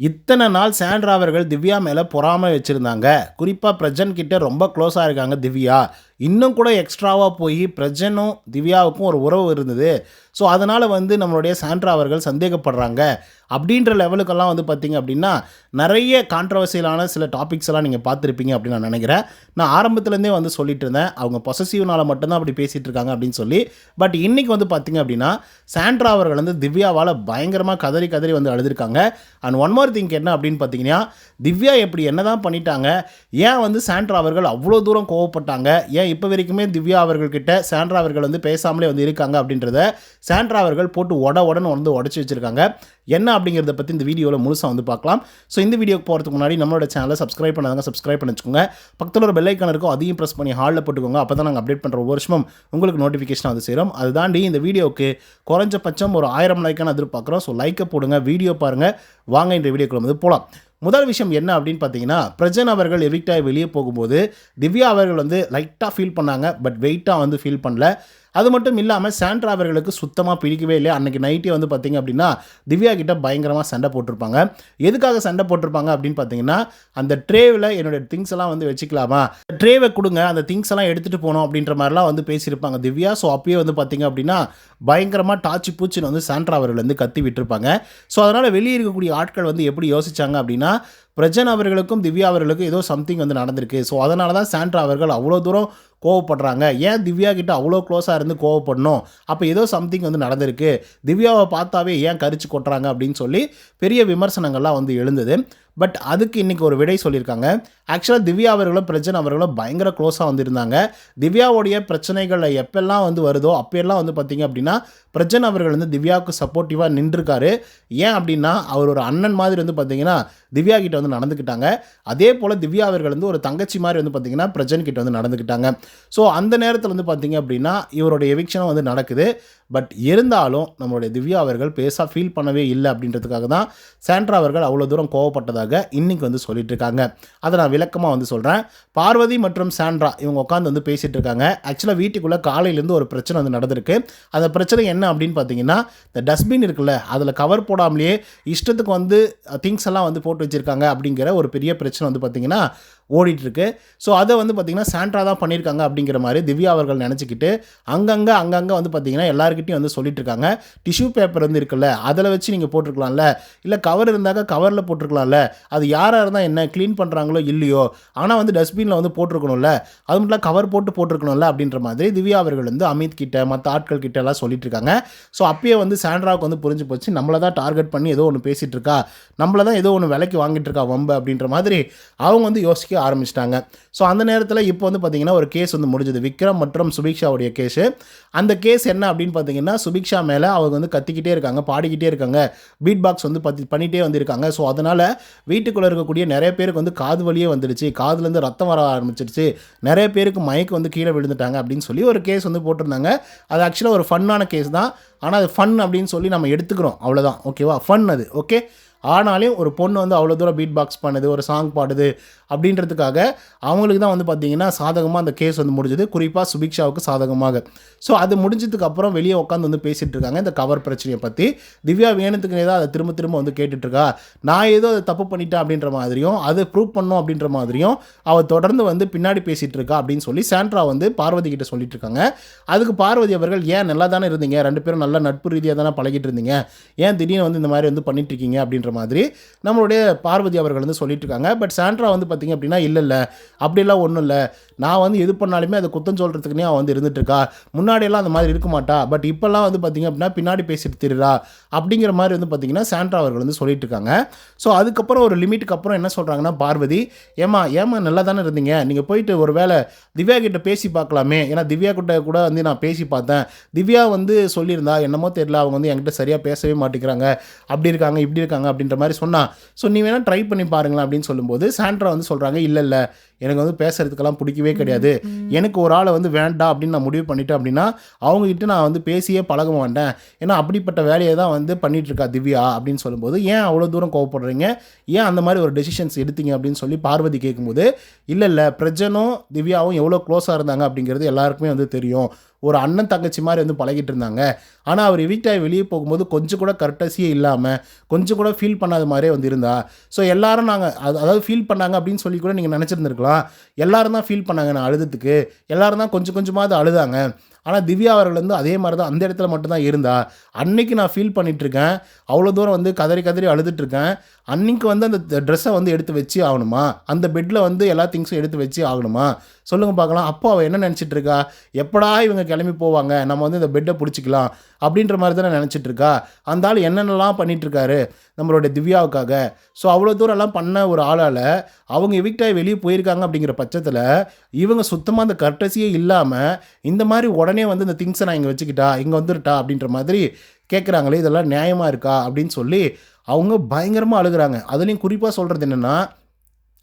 இத்தனை நாள் சாண்ட்ரா அவர்கள் திவ்யா மேலே பொறாமை வச்சுருந்தாங்க. குறிப்பாக பிரஜன் கிட்டே ரொம்ப க்ளோஸாக இருக்காங்க திவ்யா. இன்னும் கூட எக்ஸ்ட்ராவாக போய் பிரஜனும் திவ்யாவுக்கும் ஒரு உறவு இருந்தது. ஸோ அதனால் வந்து நம்மளுடைய சாண்ட்ரா அவர்கள் சந்தேகப்படுறாங்க. அப்படின்ற லெவலுக்கெல்லாம் வந்து பார்த்திங்க அப்படின்னா நிறைய கான்ட்ரவர்சியலான சில டாபிக்ஸ் எல்லாம் நீங்கள் பார்த்துருப்பீங்க அப்படின்னு நான் நினைக்கிறேன். நான் ஆரம்பத்துலேருந்தே வந்து சொல்லிட்டு இருந்தேன் அவங்க பொசசிவ்னால மட்டும்தான் அப்படி பேசிகிட்டு இருக்காங்க அப்படின்னு சொல்லி. பட் இன்றைக்கி வந்து பார்த்திங்க அப்படின்னா சாண்ட்ரா அவர்கள் வந்து திவ்யாவால் பயங்கரமாக கதறி கதறி வந்து அழுதுருக்காங்க. அண்ட் ஒன் மோர் திங்க் என்ன அப்படின்னு பார்த்தீங்கன்னா திவ்யா எப்படி என்ன தான் பண்ணிட்டாங்க? ஏன் வந்து சாண்ட்ரா அவர்கள் அவ்வளோ தூரம் கோவப்பட்டாங்க? ஏன் இப்போ வரைக்குமே திவ்யா அவர்கள்கிட்ட சாண்ட்ரா அவர்கள் வந்து பேசாமலே வந்து இருக்காங்க அப்படின்றத சாண்ட்ரா அவர்கள் போட்டு உட உடனே வந்து உடச்சி வச்சுருக்காங்க. என்ன அப்படிங்கிறத பற்றி இந்த வீடியோவில் முழுசாக வந்து பார்க்கலாம். ஸோ இந்த வீடியோக்கு போகிறதுக்கு முன்னாடி நம்மளோட சேனலை சப்ஸ்கிரைப் பண்ணாதாங்க சப்ஸ்கிரைப் பண்ணி வச்சுக்கோங்க பக்கத்தில் ஒரு பெல்லைக்கான இருக்கும் அதையும் ப்ரெஸ் பண்ணி ஹாலில் போட்டுக்கோங்க. அப்போ தான் நாங்கள் அப்டேட் பண்ணுற ஒவ்வொரு வருஷமும் உங்களுக்கு நோட்டிஃபிகேஷன் வந்து சேரும். அது தாண்டி இந்த வீடியோவுக்கு குறைஞ்சபட்சம் ஒரு ஆயிரம் லைக்கான எதிர்பார்க்குறோம். ஸோ லைக்கை போடுங்க வீடியோ பாருங்கள் வாங்க இந்த வீடியோக்குள்ள வந்து போகலாம் முதல் விஷயம் என்ன அப்படின்னு பார்த்தீங்கன்னா பிரஜன் அவர்கள் எவிக்டாக வெளியே போகும்போது திவ்யா அவர்கள் வந்து லைட்டாக ஃபீல் பண்ணாங்க பட் வெயிட்டாக வந்து ஃபீல் பண்ணல. அது மட்டும் இல்லாமல் சாண்ட்ரா அவர்களுக்கு சுத்தமாக பிடிக்கவே இல்லை அன்றைக்கி நைட்டே வந்து பார்த்தீங்க அப்படின்னா திவ்யா கிட்ட பயங்கரமாக சண்டை போட்டிருப்பாங்க. எதுக்காக சண்டை போட்டிருப்பாங்க அப்படின்னு பார்த்தீங்கன்னா அந்த ட்ரேவில் என்னுடைய திங்ஸ் எல்லாம் வந்து வச்சுக்கலாமா? ட்ரேவை கொடுங்க அந்த திங்ஸ் எல்லாம் எடுத்துகிட்டு போகணும் அப்படின்ற மாதிரிலாம் வந்து பேசியிருப்பாங்க. திவ்யா ஸோ அப்பயே வந்து பார்த்திங்க அப்படின்னா பயங்கரமாக டாச்சி பூச்சின்னு வந்து சாண்ட்ரா அவர்கள் வந்து கத்தி விட்டுருப்பாங்க. ஸோ அதனால் வெளியே இருக்கக்கூடிய ஆட்கள் வந்து எப்படி யோசிச்சாங்க அப்படின்னா பிரஜன் அவர்களுக்கும் திவ்யா அவர்களுக்கும் ஏதோ சம்திங் வந்து நடந்திருக்கு. ஸோ அதனால தான் சாண்ட்ரா அவர்கள் அவ்வளோ தூரம் கோவப்படுறாங்க. ஏன் திவ்யா கிட்ட அவ்வளோ க்ளோஸாக இருந்து கோவப்படணும்? அப்போ ஏதோ சம்திங் வந்து நடந்திருக்கு. திவ்யாவை பார்த்தாவே ஏன் கரிச்சு கொட்டுறாங்க அப்படின்னு சொல்லி பெரிய விமர்சனங்கள்லாம் வந்து எழுந்தது. பட் அதுக்கு இன்றைக்கி ஒரு விடை சொல்லியிருக்காங்க. ஆக்சுவலாக திவ்யா அவர்களும் பிரச்சனை அவர்களும் பயங்கர க்ளோஸாக வந்திருந்தாங்க. திவ்யாவுடைய பிரச்சனைகளில் எப்பெல்லாம் வந்து வருதோ அப்போல்லாம் வந்து பார்த்திங்க அப்படின்னா பிரஜன் அவர்கள் வந்து திவ்யாவுக்கு சப்போர்ட்டிவாக நின்றுருக்காரு. ஏன் அப்படின்னா அவர் ஒரு அண்ணன் மாதிரி வந்து பார்த்தீங்கன்னா திவ்யா கிட்ட வந்து நடந்துக்கிட்டாங்க. அதே போல் திவ்யா அவர்கள் வந்து ஒரு தங்கச்சி மாதிரி வந்து பார்த்தீங்கன்னா பிரஜன் கிட்ட வந்து நடந்துக்கிட்டாங்க. ஸோ அந்த நேரத்தில் வந்து பார்த்தீங்க அப்படின்னா இவருடைய எவிக்ஷனும் வந்து நடக்குது. பட் இருந்தாலும் நம்மளுடைய திவ்யா அவர்கள் பேசா ஃபீல் பண்ணவே இல்லை அப்படின்றதுக்காக தான் சாண்ட்ரா அவர்கள் அவ்வளோ தூரம் கோவப்பட்டதாக இன்னைக்கு வந்து சொல்லிட்டு இருக்காங்க அதை நான் விளக்கமாக வந்து சொல்கிறேன் பார்வதி மற்றும் சாண்ட்ரா இவங்க உட்காந்து வந்து பேசிகிட்டு இருக்காங்க ஆக்சுவலாக வீட்டுக்குள்ளே காலையிலேருந்து ஒரு பிரச்சனை வந்து நடந்திருக்கு. அந்த பிரச்சனை என்ன அப்படின்னு பார்த்தீங்கன்னா இந்த டஸ்ட்பின் இருக்குல்ல அதில் கவர் போடாமலேயே இஷ்டத்துக்கு வந்து uh, திங்ஸ் எல்லாம் வந்து போட்டு வச்சுருக்காங்க அப்படிங்கிற ஒரு பெரிய பிரச்சனை வந்து பார்த்தீங்கன்னா ஓடிட்டுருக்கு. ஸோ அதை வந்து பார்த்திங்கன்னா சாண்ட்ரா தான் பண்ணியிருக்காங்க அப்படிங்கிற மாதிரி திவ்யா அவர்கள் நினச்சிக்கிட்டு அங்கங்கே அங்கங்கே வந்து பார்த்திங்கன்னா எல்லாருக்கிட்டையும் வந்து சொல்லிட்டு இருக்காங்க டிஷ்யூ பேப்பர் வந்து இருக்குல்ல அதில் வச்சு நீங்கள் போட்டிருக்கலாம்ல? இல்லை கவர் இருந்தாக்கா கவரில் போட்டிருக்கலாம்ல? அது யாராக இருந்தால் என்ன க்ளீன் பண்ணுறாங்களோ இல்லையோ? ஆனால் வந்து டஸ்ட்பினில் வந்து போட்டிருக்கணும்ல? அது மட்டும் கவர் போட்டு போட்டிருக்கணும்ல? அப்படின்ற மாதிரி திவ்யா அவர்கள் வந்து அமித் கிட்ட மற்ற ஆட்கள் கிட்ட எல்லாம் சொல்லிட்டு இருக்காங்க ஸோ அப்பயே வந்து சாண்ட்ராவுக்கு வந்து புரிஞ்சு போச்சு நம்மளை தான் டார்கெட் பண்ணி ஏதோ ஒன்று பேசிகிட்டு இருக்கா நம்மளை தான் ஏதோ ஒன்று விலைக்கு வாங்கிட்டு இருக்கா வம்பு அப்படின்ற மாதிரி அவங்க வந்து யோசிக்க ஆரம்பிச்சிட்டாங்க. ஸோ அந்த நேரத்தில் இப்போ வந்து பார்த்திங்கன்னா ஒரு கேஸ் வந்து முடிஞ்சது. விக்ரம் மற்றும் சுபிக்ஷாவுடைய கேஸு அந்த கேஸ் என்ன அப்படின்னு பார்த்தீங்கன்னா சுபிக்ஷா மேலே அவங்க வந்து கத்திக்கிட்டே இருக்காங்க பாடிக்கிட்டே இருக்காங்க. பீட் பாக்ஸ் வந்து பத்தி பண்ணிகிட்டே வந்திருக்காங்க. ஸோ அதனால் வீட்டுக்குள்ளே இருக்கக்கூடிய நிறைய பேருக்கு வந்து காது வலியே வந்துடுச்சு. காதுலேருந்து ரத்தம் வர ஆரம்பிச்சிருச்சு. நிறைய பேருக்கு மயக்கு வந்து கீழே விழுந்துட்டாங்க அப்படின்னு சொல்லி ஒரு கேஸ் வந்து போட்டிருந்தாங்க. அது ஆக்சுவலாக ஒரு ஃபன்னான கேஸ் தான். ஆனால் அது ஃபன் அப்படின்னு சொல்லி நம்ம எடுத்துக்கிறோம். அவ்வளோதான் ஓகேவா ஃபன் அது. ஓகே ஆனாலும் ஒரு பொண்ணு வந்து அவ்வளோ தூரம் பீட் பாக்ஸ் பண்ணுது ஒரு சாங் பாடுது அப்படின்றதுக்காக அவங்களுக்கு தான் வந்து பார்த்திங்கன்னா சாதகமாக அந்த கேஸ் வந்து முடிஞ்சது. குறிப்பாக சுபிக்ஷாவுக்கு சாதகமாக. ஸோ அது முடிஞ்சதுக்கு அப்புறம் வெளியே உட்காந்து வந்து பேசிகிட்டு இருக்காங்க இந்த கவர் பிரச்சனையை பற்றி திவ்யா வேணுத்துக்கு ஏதோ அதை திரும்ப திரும்ப வந்து கேட்டுட்ருக்கா? நான் ஏதோ அதை தப்பு பண்ணிட்டேன் அப்படின்ற மாதிரியும் அதை ப்ரூவ் பண்ணும் அப்படின்ற மாதிரியும் அவள் தொடர்ந்து வந்து பின்னாடி பேசிகிட்டு இருக்கா அப்படின்னு சொல்லி சாண்ட்ரா வந்து பார்வதி கிட்ட சொல்லிட்டு இருக்காங்க. அதுக்கு பார்வதி அவர்கள் ஏன் நல்லா தானே இருந்தீங்க? ரெண்டு பேரும் நல்ல நட்பு ரீதியாக தானே பழகிட்டு இருந்தீங்க? ஏன் திடீர்னு வந்து இந்த மாதிரி வந்து பண்ணிட்டு இருக்கீங்க? அப்படின்ற மாதிரி நம்மளுடைய பார்வதி அவர்கள் வந்து சொல்லிட்டு இருக்காங்க. பட் சாண்ட்ரா வந்து பார்த்தீங்க அப்படின்னா இல்லை இல்லை. அப்படிலாம் ஒன்றும் இல்லை. நான் வந்து எது பண்ணாலுமே அதை குத்தம் சொல்கிறதுக்குனே அவன் வந்து இருந்துட்டுருக்கா. முன்னாடியெல்லாம் அந்த மாதிரி இருக்க மாட்டா. பட் இப்போல்லாம் வந்து பார்த்தீங்க அப்படின்னா பின்னாடி பேசிட்டு திருடா அப்படிங்கிற மாதிரி வந்து பார்த்தீங்கன்னா சாண்ட்ரா அவர்கள் வந்து சொல்லிட்டு இருக்காங்க. ஸோ அதுக்கப்புறம் ஒரு லிமிட்டுக்கு அப்புறம் என்ன சொல்கிறாங்கன்னா பார்வதி ஏமா ஏமா நல்லா தானே இருந்தீங்க. நீங்கள் போயிட்டு ஒரு வேளை திவ்யா கிட்ட பேசி பார்க்கலாமே. ஏன்னா திவ்யா கிட்ட கூட வந்து நான் பேசி பார்த்தேன். திவ்யா வந்து சொல்லியிருந்தா என்னமோ தெரியல அவங்க வந்து என்கிட்ட சரியாக பேசவே மாட்டேங்கிறாங்க. அப்படி இருக்காங்க இப்படி இருக்காங்க அப்படின்ற மாதிரி சொன்னா. ஸோ நீ வேணால் ட்ரை பண்ணி பாருங்களேன் அப்படின்னு சொல்லும்போது சாண்ட்ரா வந்து சொல்கிறாங்க இல்லை இல்லை. எனக்கு வந்து பேசுறதுக்கெல்லாம் பிடிக்கவே கிடையாது. எனக்கு ஒரு ஆளை வந்து வேண்டாம் அப்படின்னு நான் முடிவு பண்ணிட்டேன் அப்படின்னா அவங்ககிட்ட நான் வந்து பேசியே பழக மாட்டேன். ஏன்னா அப்படிப்பட்ட வேலையை தான் வந்து பண்ணிட்டு இருக்கா திவ்யா அப்படின்னு சொல்லும்போது ஏன் அவ்வளோ தூரம் கோவப்படுறீங்க? ஏன் அந்த மாதிரி ஒரு டெசிஷன்ஸ் எடுத்தீங்க? அப்படின்னு சொல்லி பார்வதி கேட்கும்போது இல்லை இல்லை பிரஜனும் திவ்யாவும் எவ்வளோ க்ளோஸாக இருந்தாங்க? அப்படிங்கிறது எல்லாருக்குமே வந்து தெரியும். ஒரு அண்ணன் தங்கச்சி மாதிரி வந்து பழகிட்டு இருந்தாங்க. ஆனால் அவர் வீட்டாக வெளியே போகும்போது கொஞ்சம் கூட கர்ட்டசியே இல்லாமல் கொஞ்சம் கூட ஃபீல் பண்ணாத மாதிரியே வந்து இருந்தா. ஸோ எல்லாரும் நாங்கள் அதாவது ஃபீல் பண்ணாங்க அப்படின்னு சொல்லி கூட நீங்கள் நினச்சிருந்துருக்கலாம். எல்லாரும் தான் ஃபீல் பண்ணாங்க நான் அழுதுறதுக்கு எல்லாரும் தான் கொஞ்சம் கொஞ்சமாக அழுதாங்க. ஆனால் திவ்யா அவர்கள் வந்து அதே மாதிரி தான் அந்த இடத்துல மட்டும்தான் இருந்தா அன்னைக்கு நான் ஃபீல் பண்ணிகிட்ருக்கேன் அவ்வளோ தூரம் வந்து கதறி கதறி அழுதுட்ருக்கேன் அன்னைக்கு வந்து அந்த ட்ரெஸ்ஸை வந்து எடுத்து வச்சு ஆகணுமா? அந்த பெட்டில் வந்து எல்லா திங்ஸும் எடுத்து வச்சு ஆகணுமா? சொல்லுங்கள் பார்க்கலாம். அப்போ அவள் என்ன நினச்சிட்டு இருக்கா எப்படா இவங்க கிளம்பி போவாங்க? நம்ம வந்து இந்த பெட்டை பிடிச்சிக்கலாம் அப்படின்ற மாதிரி தானே நினச்சிட்டு இருக்கா அந்த ஆள் என்னென்னலாம் பண்ணிகிட்ருக்காரு நம்மளுடைய திவ்யாவுக்காக? ஸோ அவ்வளோ தூரம் எல்லாம் பண்ண ஒரு ஆளால் அவங்க எவிக்டாகி வெளியே போயிருக்காங்க அப்படிங்கிற பட்சத்தில் இவங்க சுத்தமாக அந்த கர்டசியே இல்லாமல் இந்த மாதிரி உடனே வந்து இந்த திங்ஸை நான் இங்கே வச்சுக்கிட்டா இங்கே வந்துருட்டா அப்படின்ற மாதிரி கேட்குறாங்களே இதெல்லாம் நியாயமாக இருக்கா அப்படின்னு சொல்லி அவங்க பயங்கரமாக அழுகுறாங்க. அதுலேயும் குறிப்பாக சொல்கிறது என்னென்னா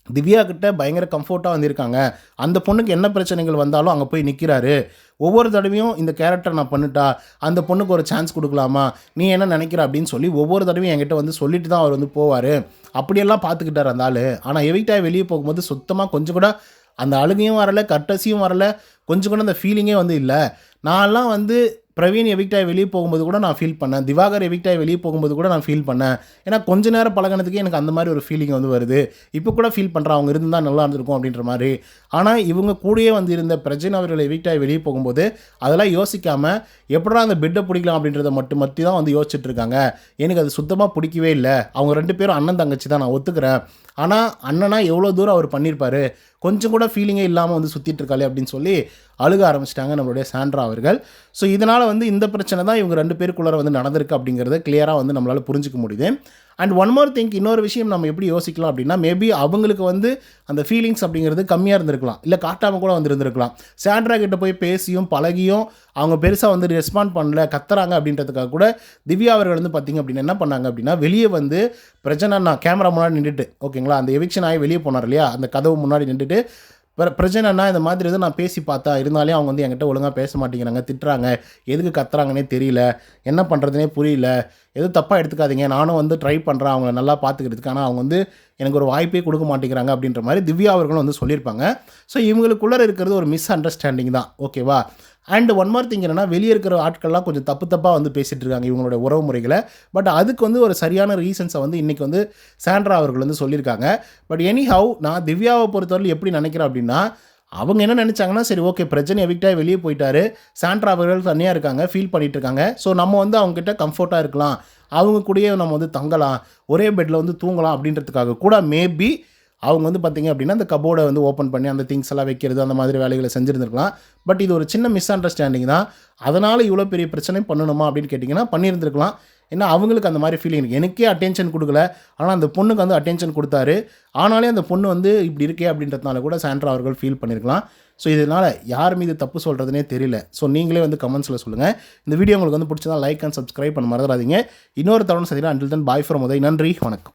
திவ்யா கிட்ட பயங்கர கம்ஃபர்ட்டாக வந்திருக்காங்க. அந்த பொண்ணுக்கு என்ன பிரச்சனைகள் வந்தாலும் அங்கே போய் நிற்கிறாரு ஒவ்வொரு தடவையும் இந்த கேரக்டர் நான் பண்ணிட்டா அந்த பொண்ணுக்கு ஒரு சான்ஸ் கொடுக்கலாமா நீ என்ன நினைக்கிற அப்படின்னு சொல்லி ஒவ்வொரு தடவையும் என்கிட்ட வந்து சொல்லிட்டு தான் அவர் வந்து போவார். அப்படியெல்லாம் பார்த்துக்கிட்டார் அந்த ஆள். ஆனால் எவிக்டாக வெளியே போகும்போது சுத்தமாக கொஞ்சம் கூட அந்த அழுகையும் வரல கட்டசியும் வரல. கொஞ்சம் கூட அந்த ஃபீலிங்கே வந்து இல்லை. நான்லாம் வந்து பிரவீன் எவிக்டாய் வெளியே போகும்போது கூட நான் ஃபீல் பண்ணேன். திவாகர் எவிக்டாய் வெளியே போகும்போது கூட நான் ஃபீல் பண்ணேன். ஏன்னா கொஞ்ச நேரம் பழகினதுக்கே எனக்கு அந்த மாதிரி ஒரு ஃபீலிங் வந்து வருது. இப்போ கூட ஃபீல் பண்ணுறேன் அவங்க இருந்தால் நல்லா இருந்திருக்கும் அப்படின்ற மாதிரி. ஆனால் இவங்க கூடயே வந்து இருந்த பிரஜன் அவர்கள் எவிக்டாய் வெளியே போகும்போது அதெல்லாம் யோசிக்காமல் எப்படா அந்த பெட்டை பிடிக்கலாம் அப்படின்றத மட்டும் மத்தி தான் வந்து யோசிச்சுட்டு இருக்காங்க. எனக்கு அது சுத்தமாக பிடிக்கவே இல்லை. அவங்க ரெண்டு பேரும் அண்ணன் தங்கச்சி தான் நான் ஒத்துக்கிறேன். ஆனால் அண்ணனா எவ்வளோ தூரம் அவர் பண்ணியிருப்பார் கொஞ்சம் கூட ஃபீலிங்கே இல்லாமல் வந்து சுற்றிட்டு இருக்காளே அப்படின்னு சொல்லி அழுக ஆரம்பிச்சிட்டாங்க நம்மளுடைய சாண்ட்ரா அவர்கள். ஸோ இதனால் வந்து இந்த பிரச்சனை தான் இவங்க ரெண்டு பேருக்குள்ளே வந்து நடந்திருக்கு அப்படிங்கிறத கிளியராக வந்து நம்மளால் புரிஞ்சிக்க முடியுது. அண்ட் ஒன் மோர் திங்க் இன்னொரு விஷயம் நம்ம எப்படி யோசிக்கலாம் அப்படின்னா மேபி அவங்களுக்கு வந்து அந்த ஃபீலிங்ஸ் அப்படிங்கிறது கம்மியாக இருந்திருக்கலாம். இல்லை காட்டாமல் கூட வந்துருந்துருக்கலாம். சாண்ட்ரா கிட்ட போய் பேசியும் பழகியும் அவங்க பெருசாக வந்து ரெஸ்பாண்ட் பண்ணல கத்துறாங்க அப்படின்றதுக்காக கூட திவ்யா அவர்கள் வந்து பார்த்திங்க அப்படின்னா என்ன பண்ணாங்க அப்படின்னா வெளியே வந்து பிரச்சனை நான் கேமரா முன்னாடி நின்றுட்டு ஓகேங்களா அந்த எவிக்ஷன் ஆகி வெளியே போனார் இல்லையா? அந்த கதவு முன்னாடி நின்றுட்டு பிர பிரச்சனைனா இந்த மாதிரி எதுவும் நான் பேசி பார்த்தா இருந்தாலே அவங்க வந்து என்கிட்ட ஒழுங்காக பேச மாட்டேங்கிறாங்க திட்டுறாங்க. எதுக்கு கத்துறாங்கன்னே தெரியல. என்ன பண்ணுறதுனே புரியல. எதுவும் தப்பாக எடுத்துக்காதீங்க. நானும் வந்து ட்ரை பண்ணுறேன் அவங்கள நல்லா பார்த்துக்கிறதுக்கு ஆனால் அவங்க வந்து எனக்கு ஒரு வாய்ப்பே கொடுக்க மாட்டேங்கிறாங்க அப்படின்ற மாதிரி திவ்யா அவர்களும் வந்து சொல்லியிருப்பாங்க. ஸோ இவங்களுக்குள்ளே இருக்கிறது ஒரு மிஸ் அண்டர்ஸ்டாண்டிங் தான் ஓகேவா அண்ட் ஒன் மார் திங் என்னன்னா வெளியே இருக்கிற ஆட்கள்லாம் கொஞ்சம் தப்பு தப்பாக வந்து பேசிகிட்டு இருக்காங்க இவங்களோட உறவு முறைகளை. பட் அதுக்கு வந்து ஒரு சரியான ரீசன்ஸை வந்து இன்றைக்கி வந்து சாண்ட்ரா அவர்கள் வந்து சொல்லியிருக்காங்க. பட் எனி ஹவ் நான் திவ்யாவை பொறுத்தவரை எப்படி நினைக்கிறேன் அப்படின்னா அவங்க என்ன நினச்சாங்கன்னா சரி ஓகே பிரச்சனை எவிக்டாக வெளியே போயிட்டாரு. சாண்ட்ரா அவர்கள் தனியாக இருக்காங்க ஃபீல் பண்ணிகிட்டு இருக்காங்க. ஸோ நம்ம வந்து அவங்ககிட்ட கம்ஃபர்ட்டாக இருக்கலாம். அவங்க கூடயே நம்ம வந்து தங்கலாம். ஒரே பெட்டில் வந்து தூங்கலாம் அப்படின்றதுக்காக கூட மேபி அவங்க வந்து பார்த்தீங்க அப்படின்னா அந்த கபோர்டை வந்து ஓப்பன் பண்ணி அந்த திங்ஸ் எல்லாம் வைக்கிறது அந்த மாதிரி வேலைகளை செஞ்சுருந்துருக்கலாம். பட் இது ஒரு சின்ன மிஸ் அண்டர்ஸ்டாண்டிங் தான். அதனால் இவ்வளோ பெரிய பிரச்சனை பண்ணணுமா அப்படின்னு கேட்டிங்கன்னா பண்ணியிருந்துருக்கலாம் ஏன்னா அவங்களுக்கு அந்த மாதிரி ஃபீலிங் இருக்குது எனக்கே அட்டென்ஷன் கொடுக்கல. ஆனால் அந்த பொண்ணுக்கு வந்து அட்டென்ஷன் கொடுத்தாரு. ஆனாலே அந்த பொண்ணு வந்து இப்படி இருக்கே அப்படின்றதுனால கூட சாண்ட்ரா அவர்கள் ஃபீல் பண்ணியிருக்கலாம் ஸோ இதனால் யார் மீது தப்பு சொல்கிறதுனே தெரியல. ஸோ நீங்களே வந்து கமெண்ட்ஸில் சொல்லுங்கள் இந்த வீடியோ உங்களுக்கு வந்து பிடிச்சதா லைக் அண்ட் சப்ஸ்கிரைப் பண்ண மறந்துடாதீங்க. இன்னொரு தவணை சந்திக்கலாம். Until then bye from Uday. நன்றி. வணக்கம்.